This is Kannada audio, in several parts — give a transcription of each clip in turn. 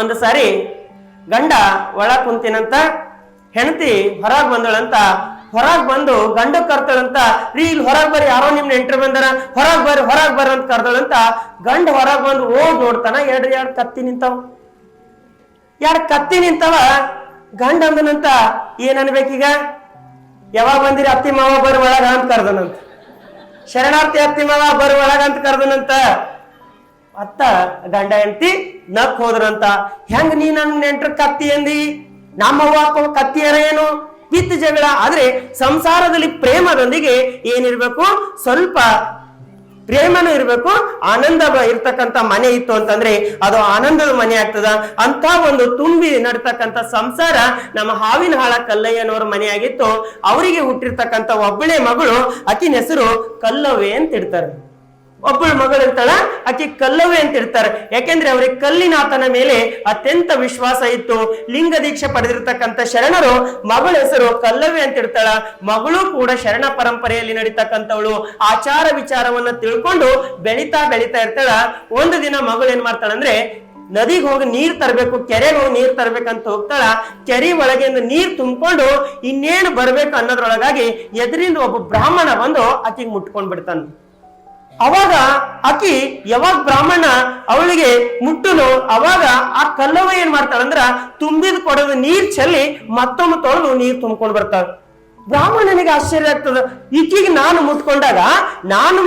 ಒಂದು ಸಾರಿ ಗಂಡ ಒಳ ಕುಂತಿನಂತ, ಹೆಂಡತಿ ಹೊರಗ್ ಬಂದಳಂತ, ಹೊರಗ್ ಬಂದು ಗಂಡ ಕರ್ತಳಂತ ರೀ ಇಲ್ಲಿ ಹೊರಗ್ ಬರ್ರಿ, ಯಾರೋ ನಿಮ್ ನೆಂಟ್ರು ಬಂದಾರ, ಹೊರಗ್ ಬರ್ರಿ ಹೊರಗ್ ಬರ್ರಿ ಅಂತ ಕರ್ದಳಂತ, ಗಂಡ ಹೊರಗ್ ಬಂದು ಓದ್ ನೋಡ್ತಾನ ಎರಡ್ರಿ ಎರಡು ಕತ್ತಿ ನಿಂತಾವ. ಎರಡು ಕತ್ತಿ ನಿಂತಾವ, ಗಂಡ ಅಂದನಂತ, ಏನ್ ಅನ್ಬೇಕೀಗ? ಯಾವಾಗ ಬಂದಿರಿ ಅತ್ತಿ ಮಾವ ಬರ್ ಒಳಗ ಅಂತ ಕರ್ದನಂತ. ಶರಣಾರ್ಥಿ ಅತ್ತಿ ಮಾವ ಬರ್ ಒಳಗ ಅಂತ ಕರ್ದನಂತ. ಅತ್ತ ಗಂಡ ಹೆಂಡತಿ ನಕ್ ಹೋದ್ರಂತ. ಹೆಂಗ್ ನೀ ನನ್ ನೆಂಟ್ರ ಕತ್ತಿ ಅಂದಿ? ನಮ್ಮವ್ವ ಅಪ್ಪ ಕತ್ತಿಯರ ಏನು? ಕಿತ್ತು ಜಗಳ. ಆದ್ರೆ ಸಂಸಾರದಲ್ಲಿ ಪ್ರೇಮದೊಂದಿಗೆ ಏನಿರ್ಬೇಕು? ಸ್ವಲ್ಪ ಪ್ರೇಮನೂ ಇರಬೇಕು. ಆನಂದ ಇರ್ತಕ್ಕಂಥ ಮನೆ ಇತ್ತು ಅಂತಂದ್ರೆ ಅದು ಆನಂದದ ಮನೆ ಆಗ್ತದ. ಅಂತ ಒಂದು ತುಂಬಿ ನಡ್ತಕ್ಕಂಥ ಸಂಸಾರ ನಮ್ಮ ಹಾವಿನ ಹಾಳ ಕಲ್ಲಯ್ಯನವರ ಮನೆ ಆಗಿತ್ತು. ಅವರಿಗೆ ಹುಟ್ಟಿರ್ತಕ್ಕಂಥ ಒಬ್ಬಳೆ ಮಗಳು ಅಕಿನ ಹೆಸರು ಕಲ್ಲವೆ ಅಂತ ಇಡ್ತಾರೆ ಒಬ್ಬಳ ಮಗಳು ಇರ್ತಾಳ, ಆಕೆ ಕಲ್ಲವೇ ಅಂತ ಇರ್ತಾರೆ. ಯಾಕೆಂದ್ರೆ ಅವರಿಗೆ ಕಲ್ಲಿನಾಥನ ಮೇಲೆ ಅತ್ಯಂತ ವಿಶ್ವಾಸ ಇತ್ತು. ಲಿಂಗ ದೀಕ್ಷೆ ಪಡೆದಿರ್ತಕ್ಕಂಥ ಶರಣರು ಮಗಳ ಹೆಸರು ಕಲ್ಲವೇ ಅಂತ ಇರ್ತಾಳ. ಮಗಳು ಕೂಡ ಶರಣ ಪರಂಪರೆಯಲ್ಲಿ ನಡೀತಕ್ಕಂಥವಳು. ಆಚಾರ ವಿಚಾರವನ್ನ ತಿಳ್ಕೊಂಡು ಬೆಳಿತಾ ಬೆಳಿತಾ ಇರ್ತಾಳ. ಒಂದು ದಿನ ಮಗಳು ಏನ್ ಮಾಡ್ತಾಳಂದ್ರೆ, ನದಿಗೆ ಹೋಗಿ ನೀರ್ ತರಬೇಕು, ಕೆರೆಗೆ ಹೋಗಿ ನೀರ್ ತರ್ಬೇಕಂತ ಹೋಗ್ತಾಳ. ಕೆರೆ ಒಳಗಿಂದ ನೀರ್ ತುಂಬಿಕೊಂಡು ಇನ್ನೇನು ಬರ್ಬೇಕು ಅನ್ನೋದ್ರೊಳಗಾಗಿ ಎದುರಿಂದ ಒಬ್ಬ ಬ್ರಾಹ್ಮಣ ಬಂದು ಆಕೆಗೆ ಮುಟ್ಕೊಂಡ್ ಬಿಡ್ತಾನೆ. ಅವಾಗ ಆಕಿ ಯಾವಾಗ ಬ್ರಾಹ್ಮಣ ಅವಳಿಗೆ ಮುಟ್ಟಲು ಅವಾಗ ಆ ಕಲ್ಲವ ಏನ್ ಮಾಡ್ತಾಳಂದ್ರ ತುಂಬಿದ ಕೊಡದ ನೀರ್ ಚೆಲ್ಲಿ ಮತ್ತೊಮ್ಮೆ ತೊಳೆದು ನೀರ್ ತುಂಬ್ಕೊಂಡ್ ಬರ್ತಾಳ. ಬ್ರಾಹ್ಮಣನಿಗೆ ಆಶ್ಚರ್ಯ ಆಗ್ತದ. ಈಕಿಗೆ ನಾನು ಮುಟ್ಕೊಂಡಾಗ ನಾನು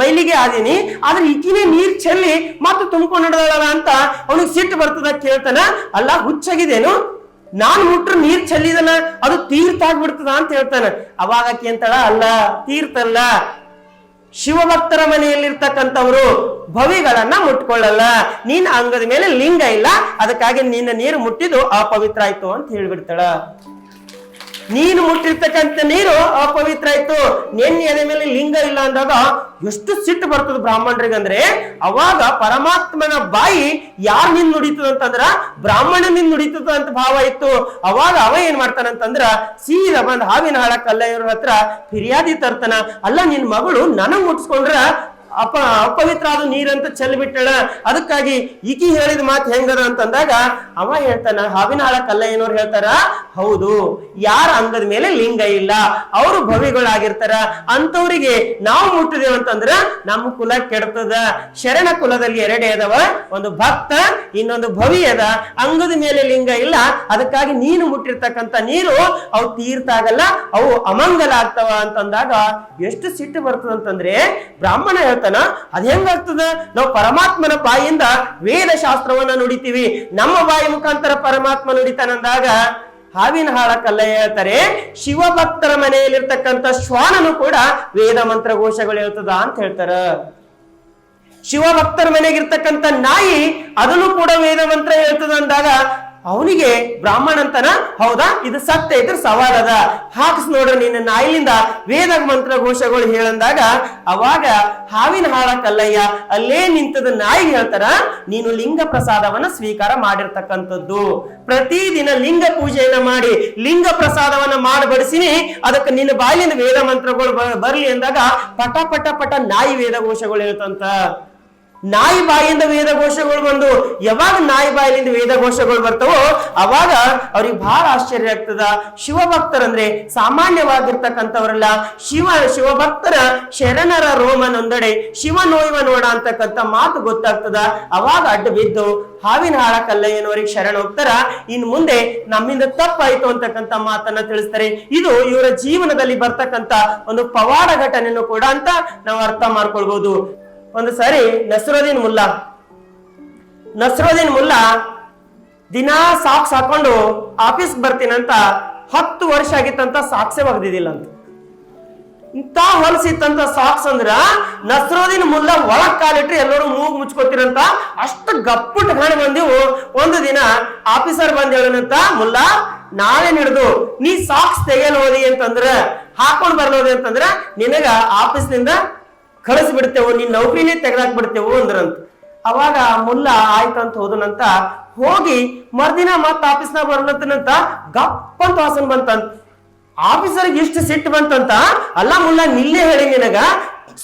ಮೈಲಿಗೆ ಆದೀನಿ, ಆದ್ರೆ ಈಕಿನೇ ನೀರ್ ಚೆಲ್ಲಿ ಮತ್ತೆ ತುಂಬ್ಕೊಂಡ್ ಹಿಡ್ದಾಳಲ್ಲ ಅಂತ ಅವನಿಗೆ ಸಿಟ್ಟು ಬರ್ತದ ಕೇಳ್ತಾನ. ಅಲ್ಲ ಹುಚ್ಚಾಗಿದೇನು ನಾನ್ ಮುಟ್ರು ನೀರ್ ಚೆಲ್ಲಿದನ? ಅದು ತೀರ್ಥ ಆಗ್ಬಿಡ್ತದ ಅಂತ ಹೇಳ್ತಾನೆ. ಅವಾಗ ಆಕಿ ಅಂತಾಳ, ಅಲ್ಲ, ತೀರ್ಥ ಅಲ್ಲ. ಶಿವಭಕ್ತರ ಮನೆಯಲ್ಲಿರ್ತಕ್ಕಂಥವ್ರು ಭವಿಗಳನ್ನ ಮುಟ್ಕೊಳ್ಳಲ್ಲ. ನೀನ್ ಅಂಗದ ಮೇಲೆ ಲಿಂಗ ಇಲ್ಲ. ಅದಕ್ಕಾಗಿ ನಿನ್ನ ನೀರು ಮುಟ್ಟಿದ್ದು ಅಪವಿತ್ರ ಆಯ್ತು ಅಂತ ಹೇಳ್ಬಿಡ್ತಾಳ. ನೀನು ಮುಟ್ಟಿರ್ತಕ್ಕಂಥ ನೀರು ಅಪವಿತ್ರ ಆಯ್ತು. ನಿನ್ನ ಎದೆ ಮೇಲೆ ಲಿಂಗ ಇಲ್ಲ ಅಂದಾಗ ಎಷ್ಟು ಸಿಟ್ಟು ಬರ್ತದ ಬ್ರಾಹ್ಮಣರಿಗೆ ಅಂದ್ರೆ ಅವಾಗ ಪರಮಾತ್ಮನ ಬಾಯಿ ಯಾರ್ ನಿನ್ ನುಡಿತದ ಅಂತಂದ್ರ ಬ್ರಾಹ್ಮಣ ನಿನ್ ನುಡಿತದ ಅಂತ ಭಾವ ಇತ್ತು. ಅವಾಗ ಅವ ಏನ್ ಮಾಡ್ತಾನಂತಂದ್ರ ಸೀದ ಬಂದ್ ಹಾವಿನ ಹಾಳ ಕಲ್ಲಯ್ಯವ್ರ ಹತ್ರ ಫಿರ್ಯಾದಿ ತರ್ತಾನ. ಅಲ್ಲ ನಿನ್ ಮಗಳು ನನಗ್ ಮುಟ್ಸ್ಕೊಂಡ್ರ ಅಪ ಅಪವಿತ್ರ ಅದು ನೀರಂತ ಚೆಲ್ಬಿಟ್ಟಳ ಅದಕ್ಕಾಗಿ ಈಕಿ ಹೇಳಿದ ಮಾತು ಹೆಂಗದ ಅಂತಂದಾಗ, ಅವ ಹೇಳ್ತಾನ, ಹಾವಿನ ಹಾಳ ಕಲ್ಲ ಏನೋರು ಹೇಳ್ತಾರ? ಹೌದು, ಯಾರ ಅಂಗದ ಮೇಲೆ ಲಿಂಗ ಇಲ್ಲ. ಅವರು ಭವಿಗಳಾಗಿರ್ತಾರ. ಅಂತವ್ರಿಗೆ ನಾವು ಮುಟ್ಟಿದೇವ್ ಅಂತಂದ್ರ ನಮ್ಮ ಕುಲ ಕೆಡ್ತದ. ಶರಣ ಕುಲದಲ್ಲಿ ಎರಡೇ ಅದಾವ. ಒಂದು ಭಕ್ತ, ಇನ್ನೊಂದು ಭವಿ ಅದ. ಅಂಗದ ಮೇಲೆ ಲಿಂಗ ಇಲ್ಲ. ಅದಕ್ಕಾಗಿ ನೀನು ಮುಟ್ಟಿರ್ತಕ್ಕಂಥ ನೀರು ಅವು ತೀರ್ಥ ಆಗಲ್ಲ, ಅವು ಅಮಂಗಲ ಆಗ್ತಾವ ಅಂತಂದಾಗ ಎಷ್ಟು ಸಿಟ್ಟು ಬರ್ತದ ಅಂತಂದ್ರೆ ಬ್ರಾಹ್ಮಣ ಹೇಳ್ತಾನ ಅದ್ ಹೆಂಗಾಗ್ತದ ನಾವು ಪರಮಾತ್ಮನ ಬಾಯಿಯಿಂದ ವೇದ ಶಾಸ್ತ್ರವನ್ನ ನುಡಿತೀವಿ. ನಮ್ಮ ಬಾಯಿ ಮುಖಾಂತರ ಪರಮಾತ್ಮ ನುಡಿತಾನಂದಾಗ ಹಾವಿನ ಹಾಳಕ್ಕಲ್ಲ ಕಲ್ಲ ಹೇಳ್ತಾರೆ, ಶಿವಭಕ್ತರ ಮನೆಯಲ್ಲಿರ್ತಕ್ಕಂಥ ಶ್ವಾನನು ಕೂಡ ವೇದ ಮಂತ್ರ ಘೋಷಗಳು ಹೇಳ್ತದ ಅಂತ ಹೇಳ್ತಾರ. ಶಿವಭಕ್ತರ ಮನೆಗಿರ್ತಕ್ಕಂಥ ನಾಯಿ ಅದನ್ನು ಕೂಡ ವೇದ ಮಂತ್ರ ಹೇಳ್ತದ ಅಂದಾಗ ಅವನಿಗೆ ಬ್ರಾಹ್ಮಣ ಅಂತನ ಹೌದಾ? ಇದು ಸತ್ಯ ಇದ್ರ ಅದ ಹಾಕ್ಸ್ ನೋಡ್ರಿ ನಿನ್ನ ನಾಯಿಯಿಂದ ವೇದ ಮಂತ್ರ ಘೋಷಗಳು ಹೇಳಂದಾಗ, ಅವಾಗ ಹಾವಿನ ಹಾಳ ಕಲ್ಲಯ್ಯ, ಅಲ್ಲೇ ನಿಂತದ ನಾಯಿ ಹೇಳ್ತಾರ, ನೀನು ಲಿಂಗ ಪ್ರಸಾದವನ್ನ ಸ್ವೀಕಾರ ಮಾಡಿರ್ತಕ್ಕಂಥದ್ದು. ಪ್ರತಿದಿನ ಲಿಂಗ ಪೂಜೆಯನ್ನ ಮಾಡಿ, ಲಿಂಗ ಪ್ರಸಾದವನ್ನ ಮಾಡಿ ಬಡಿಸಿನಿ ಅದಕ್ಕೆ ನಿನ್ನ ಬಾಯಿಲಿಂದ ವೇದ ಮಂತ್ರಗಳು ಬರ್ಲಿ ಅಂದಾಗ ಪಟ ಪಟ ಪಟ ನಾಯಿ ವೇದ ಘೋಷಗಳು ಹೇಳ್ತಂತ. ನಾಯಿ ಬಾಯಿಂದ ವೇದ ಘೋಷಗಳು ಬಂದು ಯಾವಾಗ ನಾಯಿ ಬಾಯಿಲಿಂದ ವೇದ ಘೋಷಗಳು ಬರ್ತವೋ ಅವಾಗ ಅವ್ರಿಗೆ ಬಹಳ ಆಶ್ಚರ್ಯ ಆಗ್ತದ. ಶಿವಭಕ್ತರಂದ್ರೆ ಸಾಮಾನ್ಯವಾಗಿರ್ತಕ್ಕಂಥವ್ರಲ್ಲ, ಶಿವ, ಶಿವಭಕ್ತರ ಶರಣರ ರೋಮ ನೊಂದಡೆ ಶಿವ ನೋಯುವ ನೋಡ ಅಂತಕ್ಕಂಥ ಮಾತು ಗೊತ್ತಾಗ್ತದ. ಅವಾಗ ಅಡ್ಡ ಬಿದ್ದು ಹಾವಿನ ಹಾಳ ಕಲ್ಲಯ್ಯನವರಿಗೆ ಶರಣ ಹೋಗ್ತಾರ. ಇನ್ ಮುಂದೆ ನಮ್ಮಿಂದ ತಪ್ಪಾಯ್ತು ಅಂತಕ್ಕಂಥ ಮಾತನ್ನ ತಿಳಿಸ್ತಾರೆ. ಇದು ಇವರ ಜೀವನದಲ್ಲಿ ಬರ್ತಕ್ಕಂಥ ಒಂದು ಪವಾಡ ಘಟನೆಯನ್ನು ಕೂಡ ಅಂತ ನಾವು ಅರ್ಥ ಮಾಡ್ಕೊಳ್ಬಹುದು ಒಂದು ಸಾರಿ ನಸರುದ್ದೀನ್ ಮುಲ್ಲಾ. ನಸರುದ್ದೀನ್ ಮುಲ್ಲಾ ದಿನಾ ಸಾಕ್ಸ್ ಹಾಕೊಂಡು ಆಫೀಸ್ ಬರ್ತೀನಂತ ಹತ್ತು ವರ್ಷ ಆಗಿತ್ತಂತ ಸಾಕ್ಸೆ ಒಗ್ದಿದ್ದಿಲ್ಲ ಅಂತ. ಇಂತ ಹೊಲಸಿತ್ತಂತ ಸಾಕ್ಸ್ ಅಂದ್ರ ನಸರುದ್ದೀನ್ ಮುಲ್ಲಾ ಒಳಗ್ ಕಾಲಿಟ್ರಿ ಎಲ್ಲರೂ ಮೂಗ್ ಮುಚ್ಕೋತಿರಂತ ಅಷ್ಟು ಗಪ್ಪುಟ್ ಕಾಣ್ ಬಂದಿವು. ಒಂದು ದಿನ ಆಫೀಸರ್ ಬಂದ್ ಹೇಳನಂತ ಮುಲ್ಲಾ, ನಾಳೆ ಹಿಡಿದು ನೀ ಸಾಕ್ಸ್ ತೆಗೆಯಲ್ ಹೋದಿ ಅಂತಂದ್ರ, ಹಾಕೊಂಡ್ ಬರ್ಲೋದಿ ಅಂತಂದ್ರ ನಿನಗ ಆಫೀಸ್ನಿಂದ ಕಳಿಸ್ಬಿಡ್ತೇವು ನಿನ್ನ ನೌಕರಿನೇ ತೆಗೆದಾಕ್ ಬಿಡ್ತೇವು ಅಂದ್ರಂತ. ಅವಾಗ ಮುಲ್ಲ ಆಯ್ತಂತ ಹೋದನಂತ ಹೋಗಿ ಮರ್ದಿನ ಮತ್ತ ಆಫೀಸ್ನಾಗ ಬರ್ಲತ್ತನಂತ ಗಪ್ಪಂತ ವಾಸನ್ ಬಂತಂತ. ಆಫೀಸರ್ಗೆ ಇಷ್ಟು ಸಿಟ್ಟು ಬಂತಂತ? ಅಲ್ಲ ಮುಲ್ಲ ನಿಲ್ಲೇ ಹೇಳಿ ನಿನಗ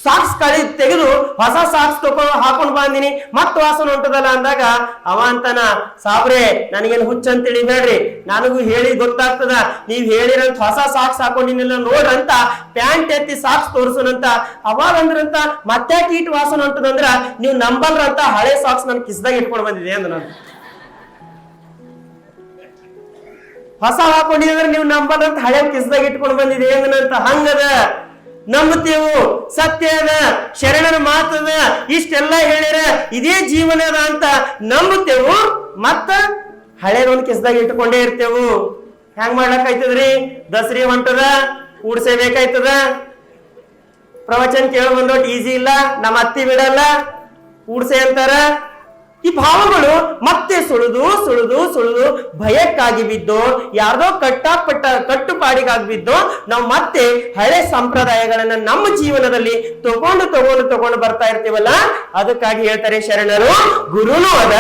ಸಾಕ್ಸ್ ಕಳಿ ತೆಗೆದು ಹೊಸ ಸಾಕ್ಸ್ ತಗೊಂಡು ಹಾಕೊಂಡ್ ಬಂದಿನಿ ಮತ್ ವಾಸನ ಹೊಂಟದಲ್ಲ ಅಂದಾಗ, ಅವ ಅಂತಾನ, ಸಾಬ್ರೆ, ನನಗೇನು ಹುಚ್ಚ ಅಂತ ತಿಳಿಬೇಡ್ರಿ ನನಗೂ ಹೇಳಿ ಗೊತ್ತಾಗ್ತದ. ನೀವ್ ಹೇಳಿರಂತ ಹೊಸ ಸಾಕ್ಸ್ ಹಾಕೊಂಡಿನಿಲ್ಲ ನೋಡ್ರಂತ, ಪ್ಯಾಂಟ್ ಎತ್ತಿ ಸಾಕ್ಸ್ ತೋರಿಸನಂತ, ಅವಾಗ ಅಂದ್ರಂತ, ಮತ್ತೆ ಕೀಟ್ ವಾಸನ ಹೊಂಟದಂದ್ರ ನೀವು ನಂಬಲ್ರಂತ ಹಳೆ ಸಾಕ್ಸ್ ನನ್ ಕಿಸ್ದಾಗ ಇಟ್ಕೊಂಡು ಬಂದಿದೆ ಅಂದ ನಾನು. ಹೊಸ ಹಾಕೊಂಡಿದ್ರೆ ನೀವು ನಂಬಲ್ರಂತ ಹಳೆ ಕಿಸ್ದಾಗ ಇಟ್ಕೊಂಡು ಬಂದಿದೆ ಅಂದನಂತ ಹಂಗದ. ನಂಬುತ್ತೇವು. ಸತ್ಯ ಅದ ಶರಣರ ಮಾತದ ಇಷ್ಟೆಲ್ಲ ಹೇಳಿರ ಇದೇ ಜೀವನ ಅದ ಅಂತ ನಂಬುತ್ತೇವು. ಮತ್ತ ಹಳೇದೊಂದು ಕಿಸ್ದಾಗ ಇಟ್ಕೊಂಡೇ ಇರ್ತೇವು. ಹೆಂಗ್ ಮಾಡ್ಲಕ್ಕಾಯ್ತದ್ರಿ ದಸರಿ ಹೊಂಟದ ಕೂಡ್ಸೇಬೇಕಾಯ್ತದ ಪ್ರವಚನ ಕೇಳ ಬಂದೋಟ್ ಈಸಿ ಇಲ್ಲ ನಮ್ಮ ಅತ್ತಿ ಬಿಡಲ್ಲ ಕೂಡ್ಸೆ ಅಂತಾರ. ಈ ಭಾವಗಳು ಮತ್ತೆ ಸುಳಿದು ಸುಳಿದು ಸುಳಿದು ಭಯಕ್ಕಾಗಿ ಬಿದ್ದು, ಯಾರ್ದೋ ಕಟ್ಟಾಪಟ್ಟ ಕಟ್ಟುಪಾಡಿಗಾಗಿ ಬಿದ್ದು, ನಾವು ಮತ್ತೆ ಹಳೆ ಸಂಪ್ರದಾಯಗಳನ್ನ ನಮ್ಮ ಜೀವನದಲ್ಲಿ ತಗೊಂಡು ತಗೊಂಡು ತಗೊಂಡು ಬರ್ತಾ ಇರ್ತೀವಲ್ಲ? ಅದಕ್ಕಾಗಿ ಹೇಳ್ತಾರೆ ಶರಣರು, ಗುರುನೂ ಅದ,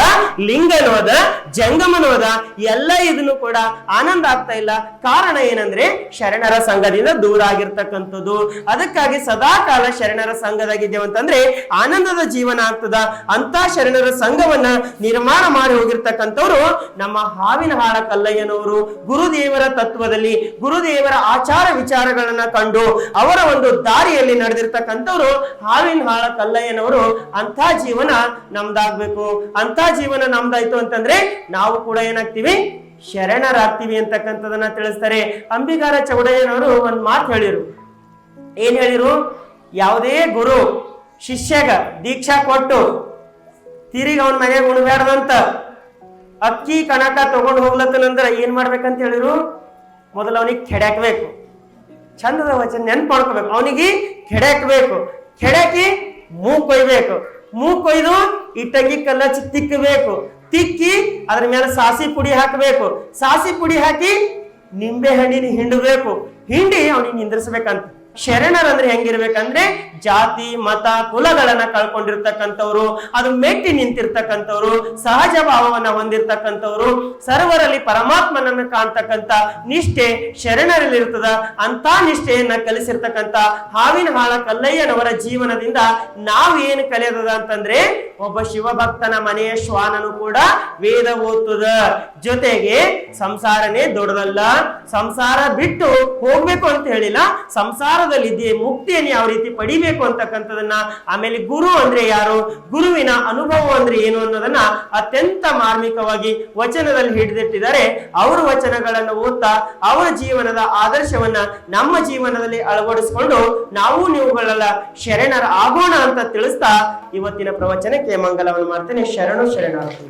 ಲಿಂಗನೂ ಅದ, ಜಂಗಮನೂ ಅದ, ಎಲ್ಲ ಇದನ್ನು ಕೂಡ ಆನಂದ ಆಗ್ತಾ ಇಲ್ಲ. ಕಾರಣ ಏನಂದ್ರೆ ಶರಣರ ಸಂಘದಿಂದ ದೂರ ಆಗಿರ್ತಕ್ಕಂಥದ್ದು. ಅದಕ್ಕಾಗಿ ಸದಾ ಕಾಲ ಶರಣರ ಸಂಘದಾಗಿದ್ದೇವೆ ಅಂತಂದ್ರೆ ಆನಂದದ ಜೀವನ ಆಗ್ತದ. ಅಂತ ಶರಣರ ಸಂಘವನ್ನ ನಿರ್ಮಾಣ ಮಾಡಿ ಹೋಗಿರ್ತಕ್ಕಂಥವ್ರು ನಮ್ಮ ಹಾವಿನ ಹಾಳ ಕಲ್ಲಯ್ಯನವರು. ಗುರುದೇವರ ತತ್ವದಲ್ಲಿ ಗುರುದೇವರ ಆಚಾರ ವಿಚಾರಗಳನ್ನ ಕಂಡು ಅವರ ಒಂದು ದಾರಿಯಲ್ಲಿ ನಡೆದಿರ್ತಕ್ಕಂಥವ್ರು ಹಾವಿನ ಹಾಳ ಕಲ್ಲಯ್ಯನವರು. ಅಂತ ಜೀವನ ನಮ್ದಾಗ್ಬೇಕು. ಅಂತ ಜೀವನ ನಮ್ದಾಯ್ತು ಅಂತಂದ್ರೆ ನಾವು ಕೂಡ ಏನಾಗ್ತೀವಿ? ಶರಣರಾಗ್ತೀವಿ ಅಂತಕ್ಕಂಥದನ್ನ ತಿಳಿಸ್ತಾರೆ. ಅಂಬಿಗಾರ ಚೌಡಯ್ಯನವರು ಒಂದ್ ಮಾತು ಹೇಳಿರು. ಏನ್ ಹೇಳಿರು? ಯಾವುದೇ ಗುರು ಶಿಷ್ಯಗ ದೀಕ್ಷಾ ಕೊಟ್ಟು ತಿರುಗಿ ಅವನ ಮನೆಗೆ ಉಣ್ಬೇಡ್ದಂತ ಅಕ್ಕಿ ಕಣಕ ತಗೊಂಡು ಹೋಗ್ಲತ್ತನಂದ್ರ ಏನ್ ಮಾಡ್ಬೇಕಂತ ಹೇಳಿರು? ಮೊದಲು ಅವನಿಗೆ ಕೆಡಾಕ್ಬೇಕು ಚಂದದ ವಚನ ನೆನ್ಪು ಮಾಡ್ಕೋಬೇಕು ಅವನಿಗೆ ಕೆಡಾಕ್ಬೇಕು ಕೆಡಕಿ ಮೂಗ್ ಕೊಯ್ಬೇಕು. ಮೂಗ್ ಕೊಯ್ದು ಇಟ್ಟಂಗಿ ಕಲ್ಲಚ್ಚಿ ತಿಕ್ಕಬೇಕು ತಿಕ್ಕಿ ಅದ್ರ ಮೇಲೆ ಸಾಸಿ ಪುಡಿ ಹಾಕಬೇಕು. ಸಾಸಿ ಪುಡಿ ಹಾಕಿ ನಿಂಬೆ ಹಣ್ಣಿನ ಹಿಂಡಬೇಕು. ಹಿಂಡಿ ಅವನಿಗೆ ನಿಂದ್ರಿಸ್ಬೇಕಂತ. ಶರಣರಂದ್ರೆ ಹೆಂಗಿರ್ಬೇಕಂದ್ರೆ ಜಾತಿ, ಮತ, ಕುಲಗಳನ್ನ ಕಳ್ಕೊಂಡಿರ್ತಕ್ಕಂಥವ್ರು, ಅದು ಮೆಟ್ಟಿ ನಿಂತಿರ್ತಕ್ಕಂಥವ್ರು, ಸಹಜ ಭಾವವನ್ನ ಹೊಂದಿರ್ತಕ್ಕಂಥವ್ರು, ಸರ್ವರಲ್ಲಿ ಪರಮಾತ್ಮನನ್ನ ಕಾಣ್ತಕ್ಕಂಥ ನಿಷ್ಠೆ ಶರಣರಲ್ಲಿ ಇರ್ತದ ಅಂತ ನಿಷ್ಠೆಯನ್ನ ಕಲಿಸಿರ್ತಕ್ಕಂಥ ಹಾವಿನ ಹಾಳ ಕಲ್ಲಯ್ಯನವರ ಜೀವನದಿಂದ ನಾವು ಏನು ಕಲಿಯದ ಅಂತಂದ್ರೆ ಒಬ್ಬ ಶಿವಭಕ್ತನ ಮನೆಯ ಶ್ವಾನನು ಕೂಡ ವೇದ ಓದ್ತದ. ಜೊತೆಗೆ ಸಂಸಾರನೇ ದೊಡ್ಡದಲ್ಲ. ಸಂಸಾರ ಬಿಟ್ಟು ಹೋಗ್ಬೇಕು ಅಂತ ಹೇಳಿಲ್ಲ. ಸಂಸಾರದಲ್ಲಿ ಇದ್ದೇ ಮುಕ್ತಿಯನ್ನು ಯಾವ ರೀತಿ ಪಡಿಬೇಕು ಅಂತಕ್ಕಂಥದನ್ನ, ಆಮೇಲೆ ಗುರು ಅಂದ್ರೆ ಯಾರು, ಗುರುವಿನ ಅನುಭವ ಅಂದ್ರೆ ಏನು ಅನ್ನೋದನ್ನ ಅತ್ಯಂತ ಮಾರ್ಮಿಕವಾಗಿ ವಚನದಲ್ಲಿ ಹಿಡಿದಿಟ್ಟಿದ್ದಾರೆ. ಅವರ ವಚನಗಳನ್ನು ಓದ್ತಾ, ಅವರ ಜೀವನದ ಆದರ್ಶವನ್ನ ನಮ್ಮ ಜೀವನದಲ್ಲಿ ಅಳವಡಿಸಿಕೊಂಡು ನಾವು ನೀವುಗಳೆಲ್ಲ ಶರಣರ ಆಗೋಣ ಅಂತ ತಿಳಿಸ್ತಾ ಇವತ್ತಿನ ಪ್ರವಚನಕ್ಕೆ ಮಂಗಲವನ್ನು ಮಾಡ್ತೇನೆ. ಶರಣು ಶರಣಾರ್ಥಿ.